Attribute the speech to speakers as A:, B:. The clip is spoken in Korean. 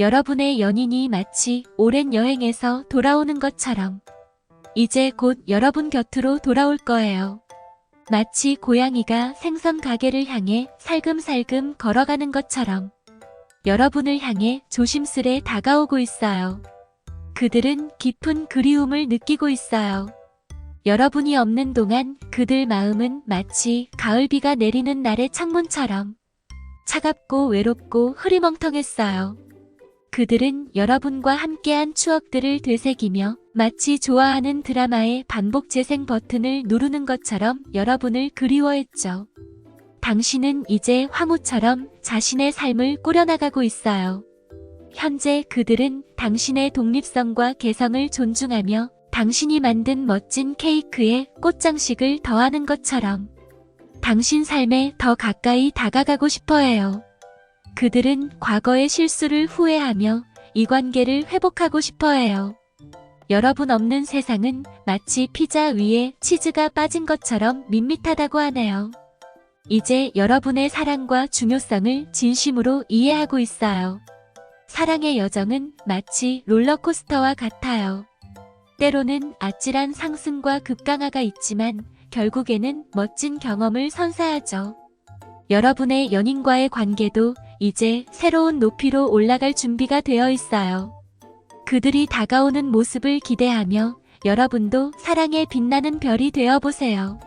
A: 여러분의 연인이 마치 오랜 여행에서 돌아오는 것처럼 이제 곧 여러분 곁으로 돌아올 거예요. 마치 고양이가 생선 가게를 향해 살금살금 걸어가는 것처럼 여러분을 향해 조심스레 다가오고 있어요. 그들은 깊은 그리움을 느끼고 있어요. 여러분이 없는 동안 그들 마음은 마치 가을비가 내리는 날의 창문처럼 차갑고 외롭고 흐리멍텅했어요. 그들은 여러분과 함께한 추억들을 되새기며 마치 좋아하는 드라마의 반복 재생 버튼을 누르는 것처럼 여러분을 그리워했죠. 당신은 이제 화무처럼 자신의 삶을 꾸려나가고 있어요. 현재 그들은 당신의 독립성과 개성을 존중하며 당신이 만든 멋진 케이크에 꽃장식을 더하는 것처럼 당신 삶에 더 가까이 다가가고 싶어 해요. 그들은 과거의 실수를 후회하며 이 관계를 회복하고 싶어 해요. 여러분 없는 세상은 마치 피자 위에 치즈가 빠진 것처럼 밋밋하다고 하네요. 이제 여러분의 사랑과 중요성을 진심으로 이해하고 있어요. 사랑의 여정은 마치 롤러코스터와 같아요. 때로는 아찔한 상승과 급강하가 있지만 결국에는 멋진 경험을 선사하죠. 여러분의 연인과의 관계도 이제 새로운 높이로 올라갈 준비가 되어 있어요. 그들이 다가오는 모습을 기대하며 여러분도 사랑에 빛나는 별이 되어 보세요.